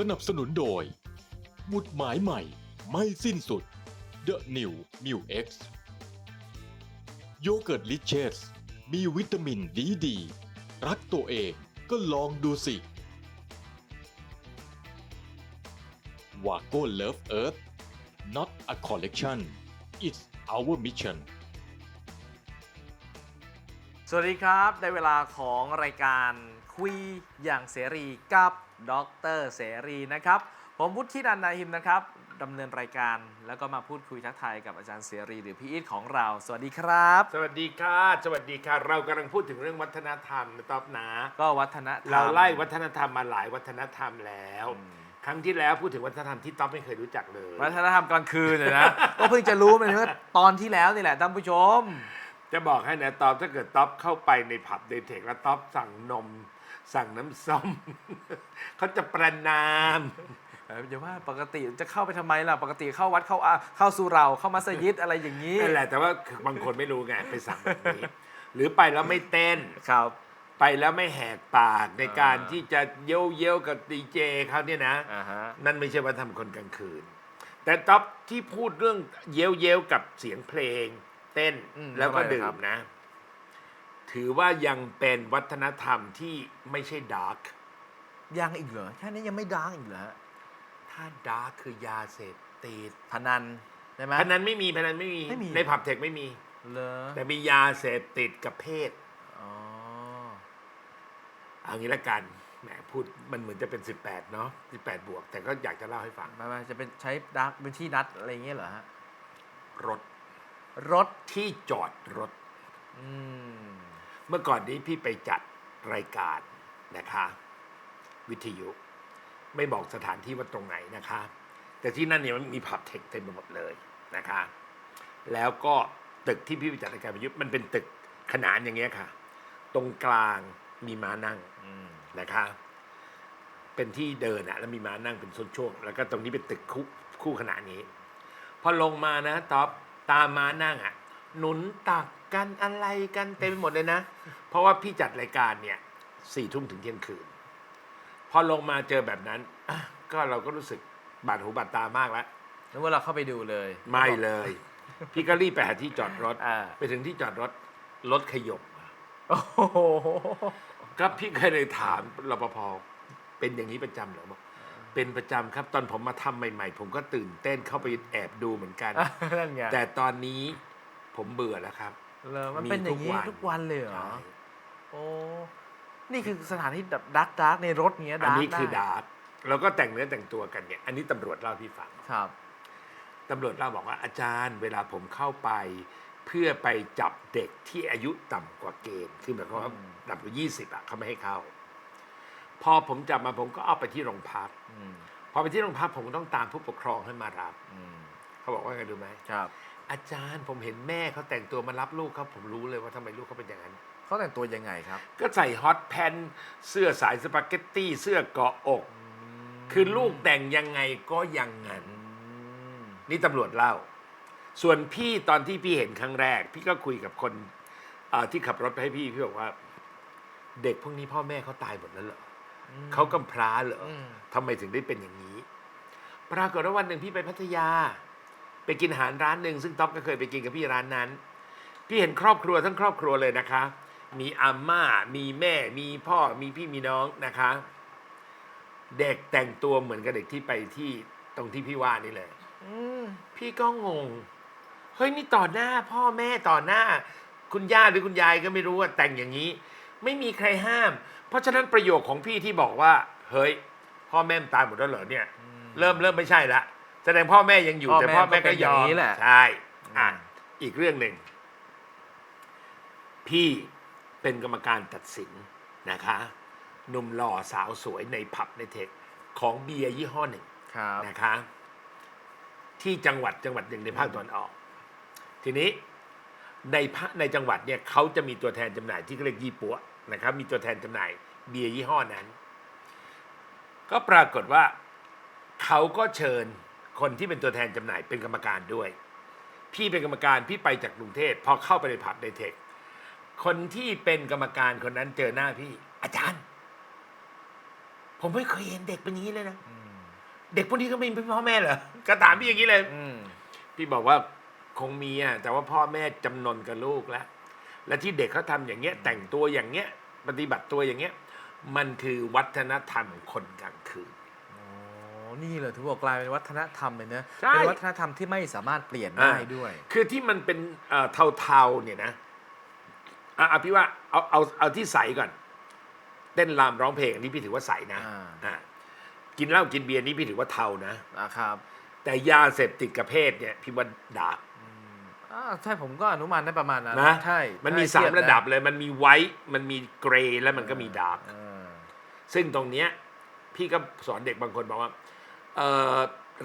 สนับสนุนโดย หมุดหมายใหม่ไม่สิ้นสุด The New m u X โยเกิร์ตลิเชสมีวิตามินดีดี รักตัวเองก็ลองดูสิ วาโก้เลิฟเอิร์ธ not a collection it's our mission สวัสดีครับได้เวลาของรายการ คุยอย่างเสรีกับดรเสรีนะครับ ผมพุทธินันท์นาหิมนะครับดำเนินรายการแล้วก็มาพูดคุยทักทายกับอาจารย์เสรีหรือพี่อีทของเรา สวัสดีครับ สวัสดีค่ะ สวัสดีค่ะ เรากำลังพูดถึงเรื่องวัฒนธรรมนะต๊อบนะก็วัฒนธรรมเราไล่วัฒนธรรมมาหลายวัฒนธรรมแล้วอืมครั้งที่แล้วพูดถึงวัฒนธรรมที่ต๊อบไม่เคยรู้จักเลย วัฒนธรรมกลางคืนเนี่ยนะ ก็เพิ่งจะรู้มันเมื่อตอนที่แล้วนี่แหละท่านผู้ชม จะบอกให้นะต๊อบถ้าเกิดต๊อบเข้าไปในผับในเทคแล้วต๊อบสั่งนม สั่งน้ำส้ม เขาจะประนามเอออย่าว่าปกติจะเข้าไปทำไมล่ะ ปกติเข้าวัดเข้าอะเข้าสู่เราเข้ามัสยิดอะไรอย่างนี้นั่นแหละแต่ว่าบางคนไม่รู้ไงไปสั่งแบบนี้หรือไปแล้วไม่เต้นครับ ไปแล้วไม่แหกปากในการอ่าที่จะเย้ยวเย้ยวๆกับดีเจเขาเนี่ยนะอ่าฮะนั่นไม่ใช่วัฒนธรรมคนกลางคืน แต่ท็อปที่พูดเรื่องเย้ยวเย้ยวๆกับเสียงเพลง เต้นอืมแล้วก็ทำไมล่ะดื่ครัมบนะ ถือว่ายังเป็นวัฒนธรรมที่ไม่ใช่ดาร์กยังอีกเหรอแค่นี้ยังไม่ดังอีกเหรอฮะถ้าดาร์กคือยาเสพติดพนันใช่ไหม พนันไม่มีพนันไม่มีไม่มี ในผับเทคไม่มีเลอแต่มียาเสพติดกับเพศ อ๋อเอางี้ละกันแหมพูดมันเหมือนจะเป็น 18 เนาะ18 บวก แต่ก็อยากจะเล่าให้ฟังไมามาจะเป็นใช้ดักเป็นที่นัดอะไรอย่างเงี้ยเหรอฮะรถรถที่จอดรถ อืม เมื่อก่อนนี้พี่ไปจัดรายการนะคะ วิทยุ ไม่บอกสถานที่ว่าตรงไหนนะคะ แต่ที่นั่นเนี่ยมันมีผับเทคเต็มไปหมดเลยนะคะ แล้วก็ตึกที่พี่ไปจัดรายการวิทยุมันเป็นตึกขนานอย่างเงี้ยค่ะ ตรงกลางมีม้านั่งนะคะ เป็นที่เดินอะแล้วมีม้านั่งเป็นช่วงแล้วก็ตรงนี้เป็นตึกคู่คู่ขนานนี้ พอลงมานะท็อปตามม้านั่งอะหนุนตักกันอะไรกันเต็มไปหมดเลยนะ เพราะว่าพี่จัดรายการเนี่ยสี่ทุ่มถึงเที่ยงคืน พอลงมาเจอแบบนั้นอะก็เราก็รู้สึกบาดหูบาดตามากแล้ว นึกว่าเราเข้าไปดูเลย ไม่เลย พี่ก็รีบไปหาที่จอดรถ อ่า ไปถึงที่จอดรถ รถขยบโอ้โหก็พี่เคยเลยถามรปภเป็นอย่างนี้ประจำเหรอบอกเป็นประจำครับ ตอนผมมาทำใหม่ๆ ผมก็ตื่นเต้นเข้าไปแอบดูเหมือนกัน นั่นไงแต่ตอนนี้ผมเบื่อแล้วครับ เลอมันเป็นอย่างนี้มีทุทุกกวัวันนเลยเหรอใช่โอ้ นี่คือสถานที่แบบดักดักในรถเงี้ยอันดักนี้คือดาร์กเราก็แต่งเนื้อแต่งตัวกันเนี่ย อันนี้ตำรวจเล่าให้พี่ฟัง ครับ ตำรวจเล่าบอกว่าอาจารย์เวลาผมเข้าไป เพื่อไปจับเด็กที่อายุต่ำกว่าเกณฑ์คือหมายความว่าอืมต่ำกว่ายี่สิบอะเขาไม่ให้เข้า พอผมจับมาผมก็เอาไปที่โรงพัก อืมพอไปที่โรงพักผมก็ต้องตามผู้ปกครองให้มารับ อืมเขาบอกว่าไงรู้ไหม ครับ อาจารย์ผมเห็นแม่เขาแต่งตัวมารับลูกเขาผมรู้เลยว่าทำไมลูกเขาเป็นอย่างนั้น เขาแต่งตัวยังไงครับ ก็ใส่ฮอตแพนเสื้อสายสปาเกตตี้เสื้อเกาะอก คือลูกแต่งยังไงก็อยังงั้นอืมนี่ตำรวจเล่า ส่วนพี่ตอนที่พี่เห็นครั้งแรก พี่ก็คุยกับคนเอ่อที่ขับรถไปให้พี่พี่บอกว่า เด็กพวกนี้พ่อแม่เขาตายหมดแล้วเหรอเขากำพร้าเหรออมทำไมถึงได้เป็นอย่างนี้ ปรากฏว่าวันหนึ่งพี่ไปพัทยา ไปกินอาหารร้านหนึ่งซึ่งท็อปก็เคยไปกินกับพี่ร้านนั้น พี่เห็นครอบครัวทั้งครอบครัวเลยนะคะ มีอาม่า มีแม่ มีพ่อ มีพี่มีน้องนะคะ เด็กแต่งตัวเหมือนกับเด็กที่ไปที่ตรงที่พี่ว่านี่เลย อืมพี่ก็งง เฮ้ยนี่ต่อหน้าพ่อแม่ต่อหน้า คุณย่าหรือคุณยายก็ไม่รู้ว่าแต่งอย่างนี้ ไม่มีใครห้าม เพราะฉะนั้นประโยคของพี่ที่บอกว่า เฮ้ย พ่อแม่มันตายหมดแล้วเหรอเนี่ย เริ่มเริ่มไม่ใช่ละ แสดงพ่อแม่ยังอยู่พ่อแต่แม่พ่อแม่ก็เป็ก็นอยย่าองมนี้แหละ ใช่อะอืมอีกเรื่องหนึ่ง พี่เป็นกรรมการตัดสินนะคะหนุ่มหล่อสาวสวยในผับในเทคของเบียร์ยี่ห้อหนึ่ง ครับ นะคะที่จังหวัดจังหวัดหนึ่งในภาคตะวันออก ทีนี้ในภาคในจังหวัดเนี่ยเขาจะมีตัวแทนจำหน่ายที่เขาเรียกยี่ปัวนะครับ มีตัวแทนจำหน่ายเบียร์ยี่ห้อนั้น ก็ปรากฏว่าเขาก็เชิญ คนที่เป็นตัวแทนจำหน่ายเป็นกรรมการด้วย พี่เป็นกรรมการพี่ไปจากกรุงเทพพอเข้าไปในผับในเทค คนที่เป็นกรรมการคนนั้นเจอหน้าพี่ อาจารย์ ผมไม่เคยเห็นเด็กเป็นอย่างนี้เลยนะอืมเด็กพวกนี้ก็ไม่มีพ่อแม่เหรอก็ถามพี่อย่างนี้เลยอืมพี่บอกว่าคงมีอะแต่ว่าพ่อแม่จำนนกับลูกแล้วและที่เด็กเขาทำอย่างเงี้ย แต่งตัวอย่างเงี้ย ปฏิบัติตัวอย่างเงี้ย มันคือวัฒนธรรมคนกลางคืนอ๋อ นี่เลยถือว่ากลายเป็นวัฒนธรรมเลยนะใช่ เป็นวัฒนธรรมที่ไม่สามารถเปลี่ยนได้อ่าด้วย คือที่มันเป็นเอ่อเทาๆเนี่ยนะอะอะพี่ว่าเอาเอาเอาที่ใสก่อน เต้นรำร้องเพลงอันนี้พี่ถือว่าใสนะอ่า อะกินเหล้ากินเบียร์นี่พี่ถือว่าเทานะ นะครับแต่ยาเสพติดกับเพศเนี่ยพี่ว่าดาบอ่าใช่ผมก็อนุมานได้ประมาณนั้นนะใช่มันมีถ้สามเทียระดับเลย มันมีไวท์มันมีเกรย์แล้วมันก็มีดาร์กเออซึ่งตรงเนี้ยพี่ก็สอนเด็กบางคนบอกว่า เออ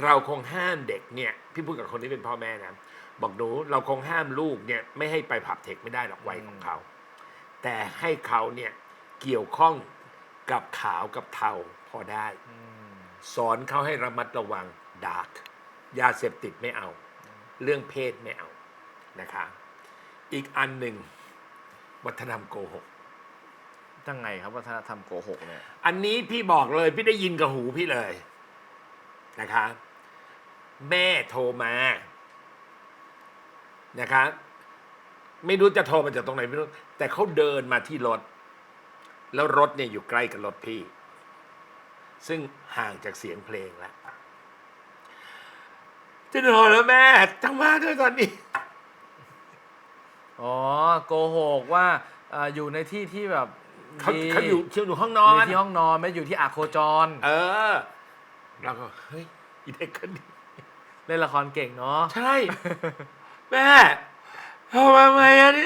เราคงห้ามเด็กเนี่ยพี่พูดกับคนที่เป็นพ่อแม่นะบอกหนูเราคงห้ามลูกเนี่ยไม่ให้ไปผับเทคไม่ได้หรอกวัยของเขา แต่ให้เขาเนี่ยเกี่ยวข้องกับขาวกับเทาพอได้อืมสอนเขาให้ระมัดระวังดาร์กยาเสพติดไม่เอา เรื่องเพศไม่เอานะคะอีกอันหนึ่งวัฒนธรรมโกหก ยังไงครับวัฒนธรรมโกหกเนี่ย อันนี้พี่บอกเลยพี่ได้ยินกับหูพี่เลย นะคะ แม่โทรมานะคะไม่รู้จะโทรมาจากตรงไหนไม่รู้ แต่เขาเดินมาที่รถ แล้วรถเนี่ยอยู่ใกล้กับรถพี่ ซึ่งห่างจากเสียงเพลงแล้วจะนอนแล้วแม่จังมาด้วยตอนนี้ อ๋อโกหกว่าเอ่ออยู่ในที่ที่แบบเขาดีเขาอยู่เขาอยู่ห้องนออยู่นที่ห้องนอนไม่อยู่ที่อาโคจร เออ เราก็เฮ้ยอีเด็กคนนี้เล่นละครเก่งเนาะใช่ แม่ทำมาไหมอันนี้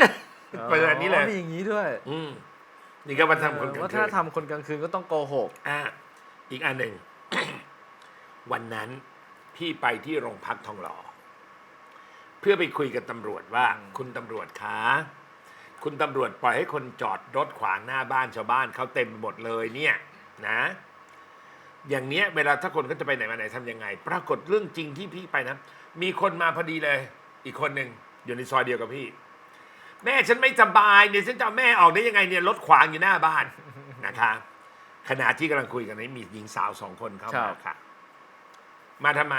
ไปแบบนี้เลยอ๋อมีอย่างนี้ด้วยอืมนี่ก็มาทำคนกลางวัฒคืนนธรรมคนกลางคืนก็ต้องโกหกอะอีกอันหนึ่ง วันนั้นพี่ไปที่โรงพักทองหล่อเพื่อไปคุยกับตำรวจว่าอืมคุณตำรวจคะคุณตำรวจปล่อยให้คนจอดรถขวางหน้าบ้านชาวบ้านเขาเต็มไปหมดเลยเนี่ย นะ อย่างเนี้ยเวลาถ้าคนก็จะไปไหนมาไหนทำยังไง ปรากฏเรื่องจริงที่พี่ไปนะ มีคนมาพอดีเลย อีกคนหนึ่งอยู่ในซอยเดียวกับพี่ แม่ฉันไม่สบายเนี่ยฉันจะเอาแม่ออกได้ยังไงเนี่ยรถขวางอยู่หน้าบ้าน นะคะขณะที่กำลังคุยกันนี้มีหญิงสาวสองคนเข้าครัมาบ ค่ะ มาทำไม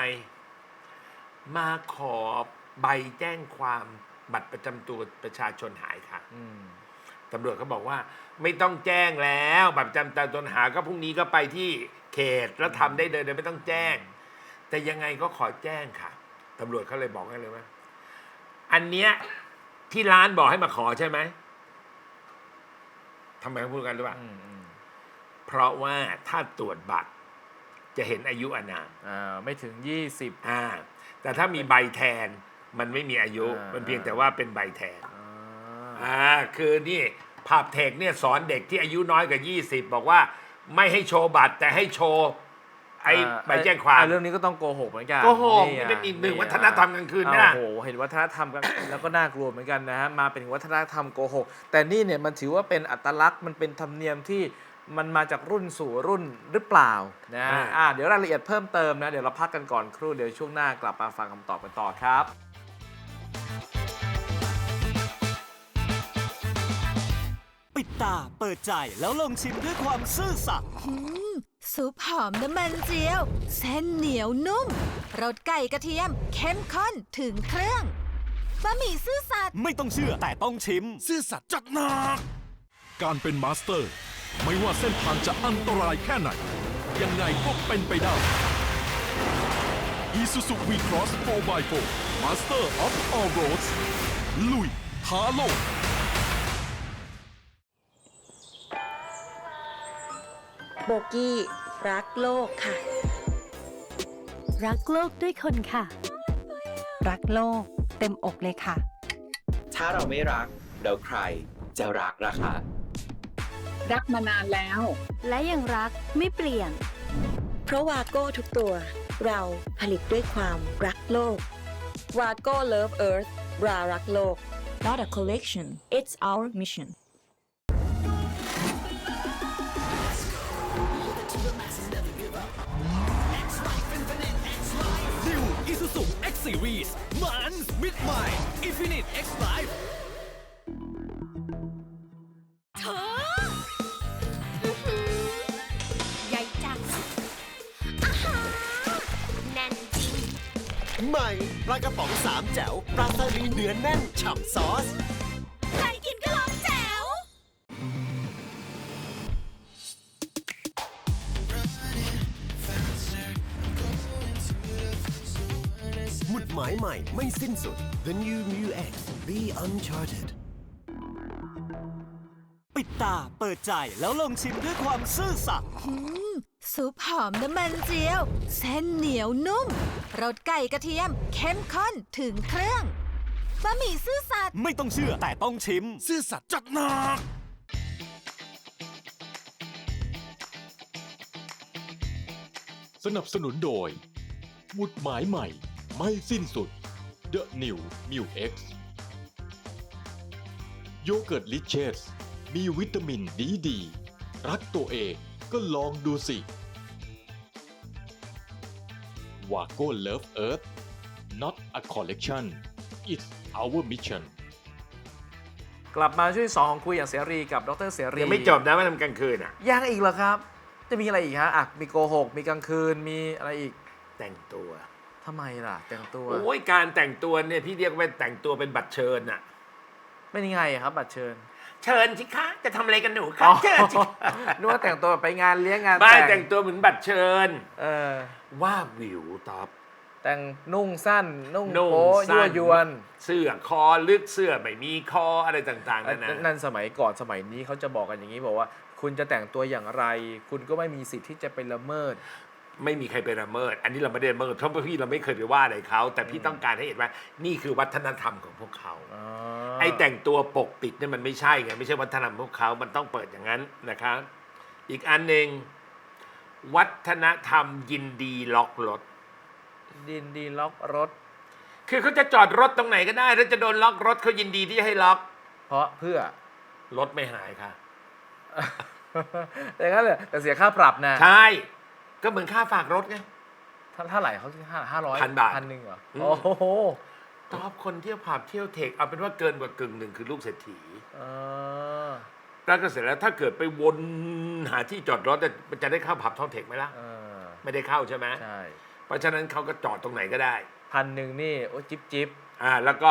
มาขอใบแจ้งความบัตรประจำตัวประชาชนหายค่ะ อืม ตำรวจเขาบอกว่า ไม่ต้องแจ้งแล้ว บัตรประจำตัวหาก็พรุ่งนี้ก็ไปที่ เขตแล้วทำได้เลยโดยไม่ต้องแจ้ง แต่ยังไงก็ขอแจ้งค่ะตำรวจเขาเลยบอกให้เลยว่าอันเนี้ยที่ร้านบอกให้มาขอใช่ไหมทำไมเขาพูดกันรู้ป่ะอืมอืมเพราะว่าถ้าตรวจบัตรจะเห็นอายุอานาม อ่าไม่ถึง 20 อ่า แต่ถ้ามีใบแทนมันไม่มีอายุ อ่ามั มันเพียงแต่ว่าเป็นใบแทน อ่า อ่า คือนี่ภาพเทคเนี่ยสอนเด็กที่อายุน้อยกว่า 20 บอกว่า ไม่ให้โชว์บัตร แต่ให้โชว์ไอ้อ่าใบแจ้งความ อ่เรื่องนี้ก็ต้องโกหกเหมือนกันโกหกไงนี่เป็นอีกหนึ่งไวัฒนธรรมกลางคืนนะอ่าโอ้โหเห็นวัฒนธรรมกัน แล้วก็น่ากลัวเหมือนกันนะฮะมาเป็นวัฒนธรรมโกหก แต่นี่เนี่ยมันถือว่าเป็นอัตลักษณ์มันเป็นธรรมเนียมที่มันมาจากรุ่นสู่รุ่นหรือเปล่านะอ่า อ่าเดี๋ยวรายละเอียดเพิ่มเติมนะ เดี๋ยวเราพักกันก่อนครู่เดี๋ยวช่วงหน้ากลับมาฟังคำตอบกันต่อครับ ปิดตาเปิดใจแล้วลองชิมด้วยความซื่อสัตย์อืมซุปหอมน้ำมันเจียว เส้นเหนียวนุ่มรสไก่กระเทียม เข้มข้นถึงเครื่องบะหมี่ซื่อสัตย์ไม่ต้องเชื่อแต่ต้องชิม ซื่อสัตย์จัดหนัก การเป็นมาสเตอร์ ไม่ว่าเส้นทางจะอันตรายแค่ไหน ยังไงก็เป็นไปได้ Isuzu V-Cross 4x4 Master of All Roads ลุยท้าโลก โบกี้ รักโลกค่ะ รักโลกด้วยคนค่ะ รักโลก เต็มอกเลยค่ะ ถ้าเราไม่รักแล้วใครจะรักล่ะคะรักมานานแล้ว และยังรักไม่เปลี่ยน เพราะวาโก้ทุกตัว เราผลิตด้วยความรักโลกวาโก้ Love Earth รารักโลก not a collection it's our mission Isuzu X Series มันมิดใหม่ Infinite X Life เธออื้อหือใหญ่จังอาหารใหม่ปลากระป๋องสามแจ๋วปลาสลิดเนื้อแน่นฉ่ำซอส ใครกินก็ลองายใหม่ไม่สิ้นสุด The New Mu X Be Uncharted ปิดตาเปิดใจแล้วลองชิมด้วยความซื่อสัตย์อืมซุปหอมน้ำมันเจียว เส้นเหนียวนุ่มรสไก่กระเทียม เข้มข้นถึงเครื่องบะหมี่ซื่อสัตย์ไม่ต้องเชื่อแต่ต้องชิม ซื่อสัตย์จัดหนัก สนับสนุนโดยหมุดหมายใหม่ ไม่สิ้นสุด The New m u X โยเกิร์ตลิเชสมีวิตามินดีดี รักตัวเองก็ลองดูสิวาโก้เลิฟเอิร์ธ not a collection it's our mission กลับมาช่วงที่สองของคุยอย่างเสรีกับดรเสรียังไม่จบนะว่าทำกลางคืนอะยังอีกเหรอครับ จะมีอะไรอีกฮะอะมีโกหก มีกลางคืนมีอะไรอีก แต่งตัว ทำไมล่ะ แต่งตัว โอ้ยการแต่งตัวเนี่ยพี่เรียกว่าแต่งตัวเป็นบัตรเชิญอะ เป็นยังไงอะครับ บัตรเชิญเชิญสิคะจะทำอะไรกันหนูอ๋คะอเชิญสิคะนึกว่าแต่งตัวไปงานเลี้ยงงานไม่แต่แต่งงตัวเหมือนบัตรเชิญ เออ ว่าวิวตอบ แต่งนุ่งสั้น นุ่งนุ่งโป๊ยั่สั้วนยวน เสื้อคอลึกเสื้อไม่มีคออะไรต่างๆอันั่นนะ นั่นสมัยก่อนสมัยนี้เขาจะบอกกันอย่างนี้บอกว่า คุณจะแต่งตัวอย่างไร คุณก็ไม่มีสิทธิ์ที่จะไปละเมิด ไม่มีใครไปละเมิด อันนี้เราไม่ได้ละเมิดเพราะว่าพี่เราไม่เคยไปว่าอะไรเขาแต่พี่ต้องการให้เห็นว่านี่คือวัฒนธรรมของพวกเขาอ๋อไอ้แต่งตัวปกปิดเนี่ยมันไม่ใช่ไงไม่ใช่วัฒนธรรมพวกเขามันต้องเปิดอย่างนั้นนะครับอีกอันหนึ่งวัฒนธรรมยินดีล็อกรถ ดินดีล็อกรถ คือเขาจะจอดรถตรงไหนก็ได้แล้วจะโดนล็อกรถเขายินดีที่จะให้ล็อกเพราะเพื่อ รถไม่หายค่ะอย่างนั้นเลยแต่เสียค่าปรับนะ ใช่ ก็เหมือนค่าฝากรถไงเท่าเท่าไหร่เขาห้าห้าร้อยพันบาทพันหนึ่งเหรออืมโอ้โหตอบคนเที่ยวผับเที่ยวเทคเอาเป็นว่าเกินกว่ากึ่งหนึ่งคือลูกเศรษฐี เออแล้วก็เสร็จแล้วถ้าเกิดไปวนหาที่จอดรถเนี่ยมันจะได้เข้าผับท่องเทคไหมล่ะ เออไม่ได้เข้าใช่ไหมใช่เพราะฉะนั้นเขาก็จอดตรงไหนก็ได้ พันหนึ่งนี่โอ้จิบจิบอ่าแล้วก็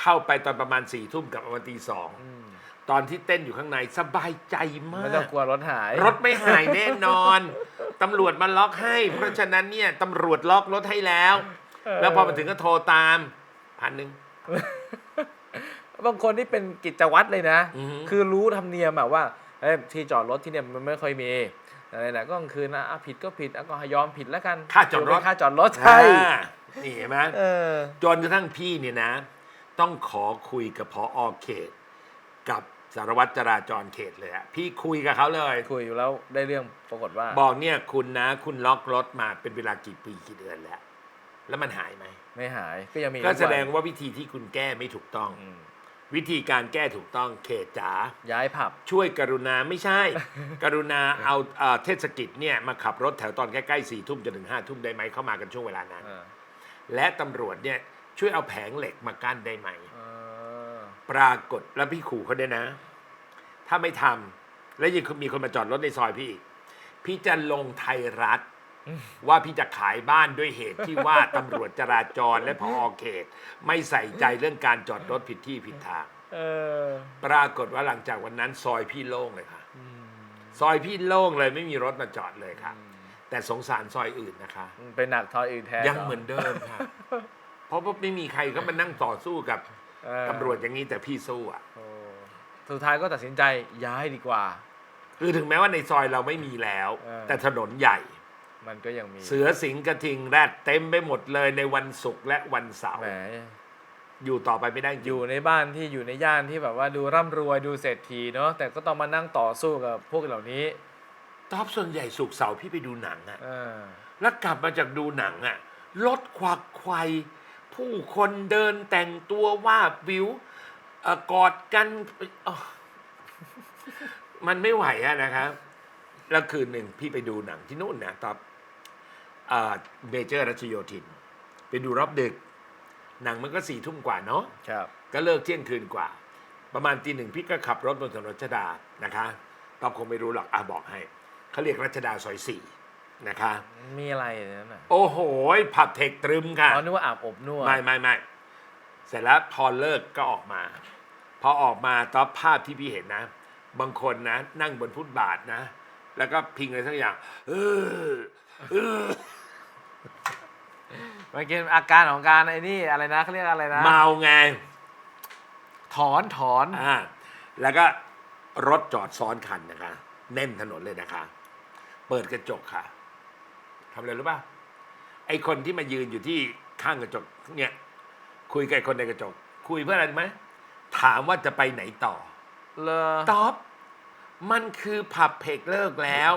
เข้าไปตอนประมาณสี่ทุ่มกับประมาณตีสอง อืม ตอนที่เต้นอยู่ข้างในสบายใจมาไม่ต้องกกลัวรถหาย รถไม่หายแน่นอนตำรวจมาล็อกให้ เพราะฉะนั้นเนี่ยตำรวจล็อกรถให้แล้ว เออ แล้วพอมาถึงก็โทรตามพันหนึ่ง บางคนที่เป็นกิจวัตรเลยนะ อือฮึ คือรู้ธรรมเนียมอะว่าเอ้ยที่จอดรถที่เนี่ยมันไม่ค่อยมีอะไรนะก็กลางคืนนะอะผิดก็ผิดอะก็ยอมผิดแล้วกันค่าจอดรถถืเป็นค่าจอดรถใช่อ่านี่เห็นไหม เออ จนกระทั่งพี่เนี่ยนะ ต้องขอคุยกับพออเขต กับ สารวัตรจราจรเขตเลยอะพี่คุยกับเขาเลย คุยอยู่แล้วได้เรื่องปรากฏว่า บอกเนี่ยคุณนะ คุณล็อกรถมาเป็นเวลากี่ปีกี่เดือนแล้ว แล้วมันหายไหมไม่หายก็ยังมีก็แสดงทุนว่าวิธีที่คุณแก้ไม่ถูกต้อง อืมวิธีการแก้ถูกต้องเขตจ๋าย้ายผับ ช่วยกรุณาไม่ใช่ กรุณาเอาเอ่อเทศกิจเนี่ยมาขับรถแถวตอนใกล้ๆสี่ทุ่มจนถึงห้าทุ่มได้ไหมเข้ามากันช่วงเวลานั้นเออและตำรวจเนี่ยช่วยเอาแผงเหล็กมากั้นได้ไหม เออ ปรากฏแล้วพี่ขู่เขาด้วยนะ ถ้าไม่ทำแล้วยังมีคนมาจอดรถในซอยพี่อีกพี่จะลงไทยรัฐ ว่าพี่จะขายบ้านด้วยเหตุที่ว่า ตำรวจจราจรและพอเขต ไม่ใส่ใจเรื่องการจอดรถผิดที่ผิดทาง เออ ปรากฏว่าหลังจากวันนั้นซอยพี่โล่งเลยค่ะ ซอยพี่โล่งเลยไม่มีรถมาจอดเลยค่ะ แต่สงสารซอยอื่นนะคะเป็นหนักทอยอื่นแทนยังเหมือนเดิมค่ะ เพราะว่าไม่มีใครก็มานั่งต่อสู้กับ เออตำรวจอย่างนี้แต่พี่สู้อะโอ้สุดท้ายก็ตัดสินใจย้ายดีกว่า คือถึงแม้ว่าในซอยเราไม่มีแล้ว เออ แต่ถนนใหญ่ มันก็ยังมีเสือสิงห์กระทิงแรดเต็มไปหมดเลยในวันศุกร์และวันเสาร์แหมอยู่ต่อไปไม่ได้จริงอยู่ในบ้านที่อยู่ในย่านที่แบบว่าดูร่ำรวยดูเศรษฐีเนาะแต่ก็ต้องมานั่งต่อสู้กับพวกเหล่านี้ตอบส่วนใหญ่ศุกร์เสาร์พี่ไปดูหนังอะเออแล้วกลับมาจากดูหนังอะรถควักไขว ผู้คนเดินแต่งตัวว่าบวิวเอ่อกอดกันอ๋อมันไม่ไหวอะนะครับแล้วคืนหนึ่งพี่ไปดูหนังที่นู่นนะตอบเมเจอร์รัชโยธิน ไปดูรอบดึก หนังมันก็สี่ทุ่มกว่าเนาะครับ ก็เลิกเที่ยงคืนกว่า ประมาณตีหนึ่งพี่ก็ขับรถบนถนนรัชดานะคะตอบคงไม่รู้หรอกอะบอกให้เขาเรียกรัชดาซอยสี่ นะคะ มีอะไรในนั้นน่ะโอ้โหผับเทคตรึมค่ะ อ๋อนึกว่าอาบอบนวด ไม่ไม่ไม่เสร็จแล้วพอเลิกก็ออกมา พอออกมาตอนภาพที่พี่เห็นนะ บางคนนะ นั่งบนฟุตบาทนะ แล้วก็พิงอะไรสักอย่าง เออเออมันเป็นอาการของการไอ้นี่อะไรนะเขาเรียกอะไรนะ เมาไง ถอนถอน อ่าแล้วก็รถจอดซ้อนคันนะคะแน่นถนนเลยนะคะ เปิดกระจกค่ะ ทำอะไรรู้ป่ะไอคนที่มายืนอยู่ที่ข้างกระจกเนี่ย คุยกับไอ้คนในกระจก คุยเพื่ออะไรรู้ไหมถามว่าจะไปไหนต่อ เลอตอบ มันคือผับเพกเลิกแล้ว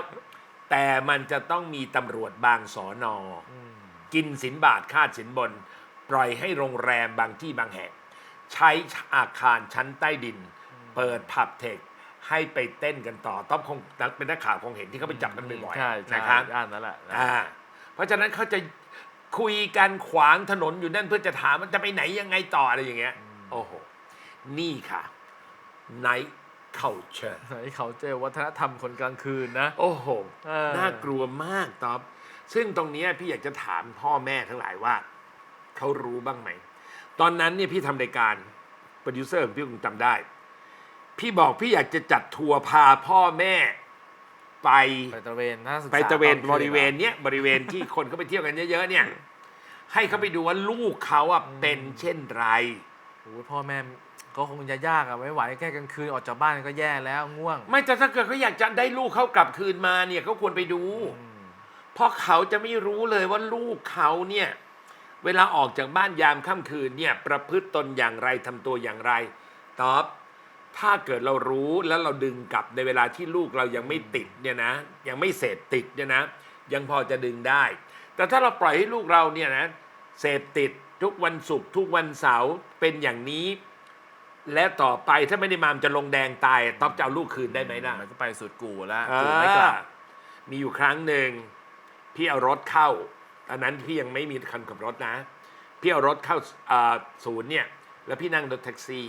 แต่มันจะต้องมีตำรวจบางสอนอมกินสินบาทค่าสินบน ปล่อยให้โรงแรมบางที่บางแห่ง ใช้อาคารชั้นใต้ดิน เปิดผับเทค ให้ไปเต้นกันต่อต้องคงเป็นนักข่าวคงเห็นที่เขาไปจับกันบ่อยใช่ๆใช่นะครับอ่านนั่นแหละนะอ่าเพราะฉะนั้นเขาจะคุยกันขวางถนนอยู่นั่นเพื่อจะถามว่าจะไปไหนยังไงต่ออะไรอย่างเงี้ย โอ้โห นี่ค่ะ night culture ไหนเขาเจอวัฒนธรรมคนกลางคืนนะ โอ้โห เออ น่ากลัวมากตอบ ซึ่งตรงเนี้ยพี่อยากจะถามพ่อแม่ทั้งหลายว่า เขารู้บ้างไหม ตอนนั้นเนี่ยพี่ทำรายการโปรดิวเซอร์ของพี่คงจำได้ พี่บอกพี่อยากจะจัดทัวร์พาพ่อแม่ ไปไปตระเวนน่าศึกษาไปตระเวนตอคืบริเวณเนี้ยบริเวณที่คนเขาไปเที่ยวกันเยอะๆเนี่ย ให้เขาไปดูว่าลูกเขาอะเป็นเช่นไร โอ้ยพ่อแม่ก็คงจะยากอะไม่ไหวแค่กลางคืนออกจากบ้านก็แย่แล้วง่วงไม่แต่ถ้าเกิดเขาอยากจะได้ลูกเขากลับคืนมาเนี่ยเขาควรไปดู อืมเพราะเขาจะไม่รู้เลยว่าลูกเขาเนี่ย เวลาออกจากบ้านยามค่ำคืนเนี่ย ประพฤติตนอย่างไรทำตัวอย่างไร ตอบ ถ้าเกิดเรารู้แล้วเราดึงกลับในเวลาที่ลูกเรายังไม่ติดเนี่ยนะ ยังไม่เสพติดเนี่ยนะ ยังพอจะดึงได้ แต่ถ้าเราปล่อยให้ลูกเราเนี่ยนะเสพติดทุกวันศุกร์ทุกวันเสาร์เป็นอย่างนี้ และต่อไปถ้าไม่ได้มามนจะลงแดงตายต๊อบจะเอาลูกคืนได้ไหมล่ะมันก็ไปสุดกูแล้วอ่ากูไม่กลับมีอยู่ครั้งหนึ่งพี่เอารถเข้าตอนนั้นพี่ยังไม่มีคันขับรถนะ พี่เอารถเข้าอ่าศูนย์เนี่ย แล้วพี่นั่งรถแท็กซี่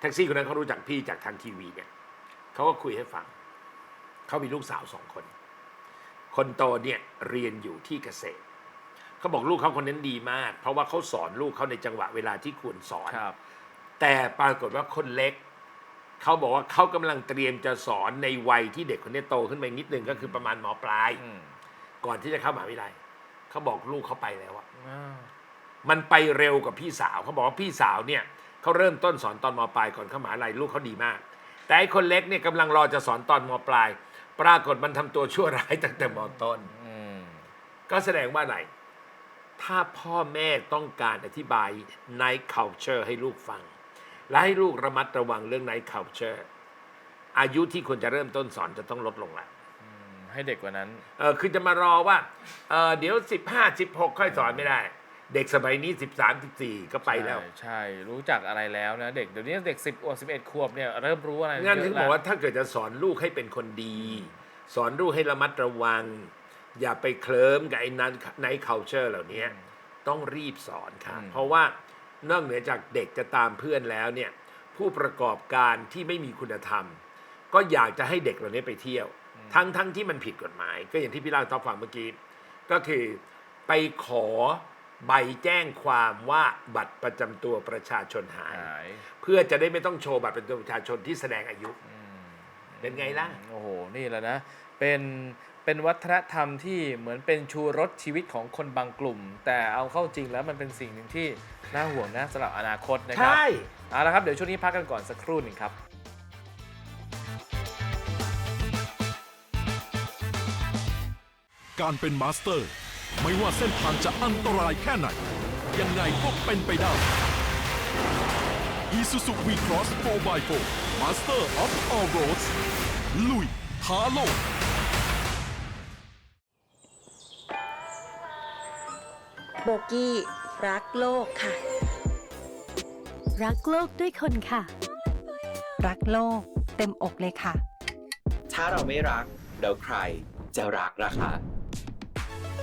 แท็กซี่คนนั้นเขารู้จักพี่จากทางทีวีเนี่ยเขาก็คุยให้ฟัง เขามีลูกสาวสองคน คนโตเนี่ยเรียนอยู่ที่เกษตรเขาบอกลูกเขาคนนั้นดีมาก เพราะว่าเขาสอนลูกเขาในจังหวะเวลาที่ควรสอน ครับ แต่ปรากฏว่าคนเล็ก เขาบอกว่าเขากำลังเตรียมจะสอนในวัยที่เด็กคนนี้โตขึ้นไปนิดนึงก็คือประมาณมปลาย อืมก่อนที่จะเข้ามหาวิทยาลัยเขาบอกลูกเขาไปแล้วอะอ้าวมันไปเร็วกว่าพี่สาวเขาบอกว่าพี่สาวเนี่ย เขาเริ่มต้นสอนตอนมปลายก่อนเข้ามหาวิทยาลัยลูกเขาดีมาก แต่ไอ้คนเล็กเนี่ยกำลังรอจะสอนตอนมปลาย ปรากฏมันทำตัวชั่วร้ายตั้งแต่มต้น อืมก็แสดงว่าอะไร ถ้าพ่อแม่ต้องการอธิบาย night culture ให้ลูกฟัง และให้ลูกระมัดระวังเรื่อง night culture อายุที่ควรจะเริ่มต้นสอนจะต้องลดลงแล้วอืมให้เด็กกว่านั้น เออคือจะมารอว่าเออเดี๋ยว 15 16 ค่อยสอนไม่ได้ เด็กสมัยนี้ 13 14 ก็ไปแล้ว ใช่ใช่รู้จักอะไรแล้วนะเด็กเดี๋ยวนี้เด็กสิบขวบสิบเอ็ดขวบเนี่ยเริ่มรู้อะไรงั้นเยถึงอะบอกแล้วว่าถ้าเกิดจะสอนลูกให้เป็นคนดี สอนลูกให้ระมัดระวัง อย่าไปเคลิ้มกับไอ้นั้นใน culture เหล่านี้ต้องรีบสอนค่ะ เพราะว่านอกเหนือจากเด็กจะตามเพื่อนแล้วเนี่ยผู้ประกอบการที่ไม่มีคุณธรรม ก็อยากจะให้เด็กเหล่านี้ไปเที่ยว ทั้งทั้งที่มันผิดกฎหมาย ก็อย่างที่พี่เล่าให้ต้อฟังเมื่อกี้ก็คือไปขอ ใบแจ้งความว่าบัตรประจำตัวประชาชนหาย หายเพื่อจะได้ไม่ต้องโชว์บัตรประจำตัวประชาชนที่แสดงอายุเป็นไงล่ะ โอ้โห นี่แหละนะ เป็นเป็นวัฒนธรรมที่เหมือนเป็นชูรสชีวิตของคนบางกลุ่ม แต่เอาเข้าจริงแล้วมันเป็นสิ่งหนึ่งที่น่าห่วงนะสำหรับอนาคตนะครัใช่ เอาละครับ เดี๋ยวช่วงนี้พักกันก่อนสักครู่หนึ่งครับ การเป็นมาสเตอร์ ไม่ว่าเส้นทางจะอันตรายแค่ไหน ยังไงก็เป็นไปได้ Isuzu V-Cross 4x4 Master of All Roads ลุยท้าโลก โบกี้รักโลกค่ะ รักโลกด้วยคนค่ะ รักโลกเต็มอกเลยค่ะ ถ้าเราไม่รักแล้วใครจะรักล่ะคะ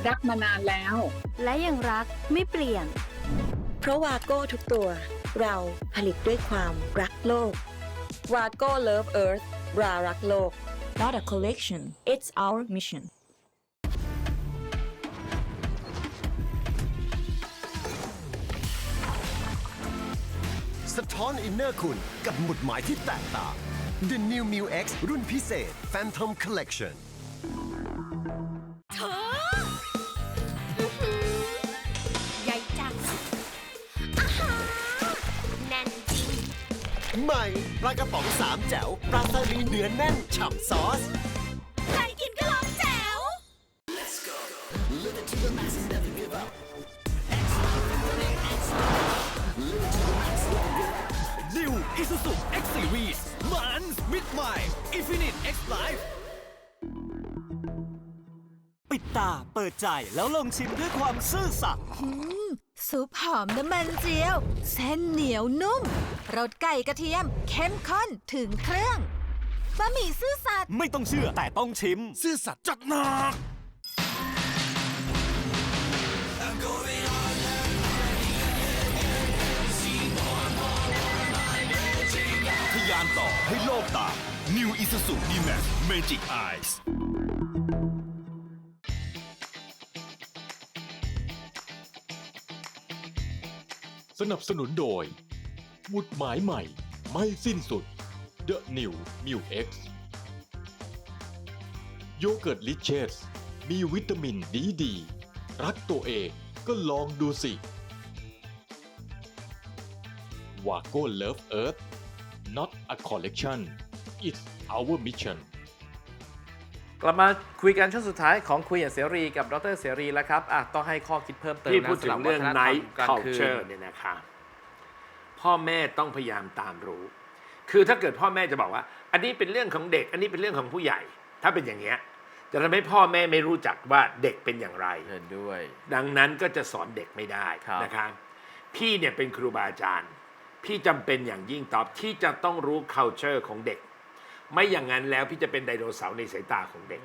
รักมานานแล้ว และยังรักไม่เปลี่ยน เพราะวาโก้ทุกตัว เราผลิตด้วยความรักโลก วาโก้เลิฟเอิร์ธรารักโลก not a collection it's our mission สะท้อนอินเนอร์คุณกับหมุดหมายที่แตกต่าง The New m i l X รุ่นพิเศษ Phantom Collection ใหม่ปลากระป๋องสามแจ๋วปลาซาลีเนื้อแน่นฉ่ำซอส ใครกินก็ร้องแจ๋ว New Isuzu X Series มันมิดใหม่ Infinite X Life ปิดตาเปิดใจแล้วลองชิมด้วยความซื่อสัตย์อืมซุปหอมน้ำมันเจียว เส้นเหนียวนุ่ม รสไก่กระเทียม เข้มข้นถึงเครื่องบะหมี่ซื่อสัตย์ไม่ต้องเชื่อแต่ต้องชิม ซื่อสัตย์จัดหนัก ทะยานต่อให้โลกตาม New Isuzu D-Max Magic Eyes สนับสนุนโดยห มุดหมายใหม่ ไม่สิ้นสุด The New m u X โยเกิร์ตลิเชสมีวิตามินดีดี รักตัวเองก็ลองดูสิวาโก้ Love Earth not a collection it's our mission กลับมาคุยกันช่วงสุดท้ายของคุยอย่างเสรีกับดรเสรีแล้วครับอะต้องให้ข้อคิดเพิ่มเติมที่นะพูดถึสำหงรับเรื่องวัฒนธรรม night กลางคืน culture เนี่ยนะคะ พ่อแม่ต้องพยายามตามรู้ คือถ้าเกิดพ่อแม่จะบอกว่า อันนี้เป็นเรื่องของเด็ก อันนี้เป็นเรื่องของผู้ใหญ่ ถ้าเป็นอย่างเงี้ยจะทำให้พ่อแม่ไม่รู้จักว่าเด็กเป็นอย่างไร เห็นด้วย ดังนั้นก็จะสอนเด็กไม่ได้ครับ นะคะพี่เนี่ยเป็นครูบาอาจารย์ พี่จำเป็นอย่างยิ่งตอบที่จะต้องรู้ culture ของเด็ก ไม่อย่างนั้นแล้วพี่จะเป็นไดโนเสาร์ในสายตาของเด็ก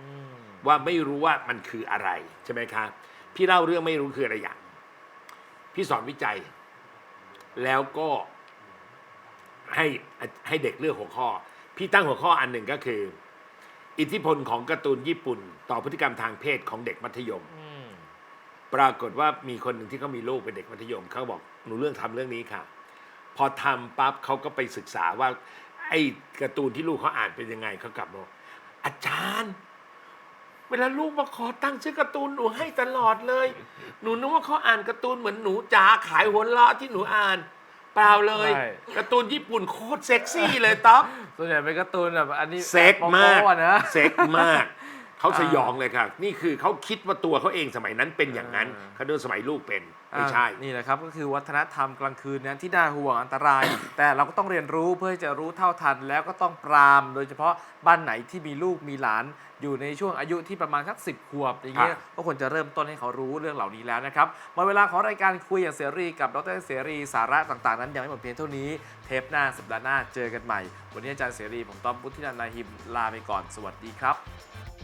ว่าไม่รู้ว่ามันคืออะไร ใช่ไหมคะพี่เล่าเรื่องไม่รู้คืออะไรอย่าง พี่สอนวิจัย แล้วก็ให้ให้เด็กเลือกหัวข้อ พี่ตั้งหัวข้ออันหนึ่งก็คือ อิทธิพลของการ์ตูนญี่ปุ่น ต่อพฤติกรรมทางเพศของเด็กมัธยมปรากฏว่ามีคนหนึ่งที่เขามีลูกเป็นเด็กมัธยมเขาบอกหนูเรื่องทำเรื่องนี้ค่ะ พอทำปั๊บเขาก็ไปศึกษาว่า ไอ้การ์ตูนที่ลูกเขาอ่านเป็นยังไงเขากลับบอกอาจารย์ เวลาลูกมาขอตั้งชื่อการ์ตูนหนูให้ตลอดเลย หนูนึกว่าเขาอ่านการ์ตูนเหมือนหนูจ๋าขายหัวเราะที่หนูอ่าน เปล่าเลยใช่ การ์ตูนญี่ปุ่นโคตรเซ็กซี่เลยต๊อบส่วนใหญ่เป็นการ์ตูนแบบอันนี้เซ็กมากโป๊ะๆอะนะ เซ็กมาก เขาอ่าสยองเลยค่ะนี่คือเขาคิดว่าตัวเขาเองสมัยนั้นเป็นอย่างนั้นอ่าเขาดูสมัยลูกเป็นไม่ใช่อะนี่แหละครับก็คือวัฒนธรรมกลางคืนนั้นที่น่าห่วงอันตราย แต่เราก็ต้องเรียนรู้เพื่อที่จะรู้เท่าทัน แล้วก็ต้องปราม โดยเฉพาะบ้านไหนที่มีลูกมีหลาน อยู่ในช่วงอายุที่ประมาณสักสิบขวบอย่างเงี้ยครับก็ควรจะเริ่มต้นให้เขารู้เรื่องเหล่านี้แล้วนะครับหมดเวลาของรายการคุยอย่างเสรีกับดรเสรีสาระต่างๆ นั้นยังไม่หมดเพียงเท่านี้เทปหน้าสัปดาห์หน้าเจอกันใหม่ วันนี้อาจารย์เสรีผมต้อมพุทธินันท์นาหิมลาไปก่อนสวัสดีครับ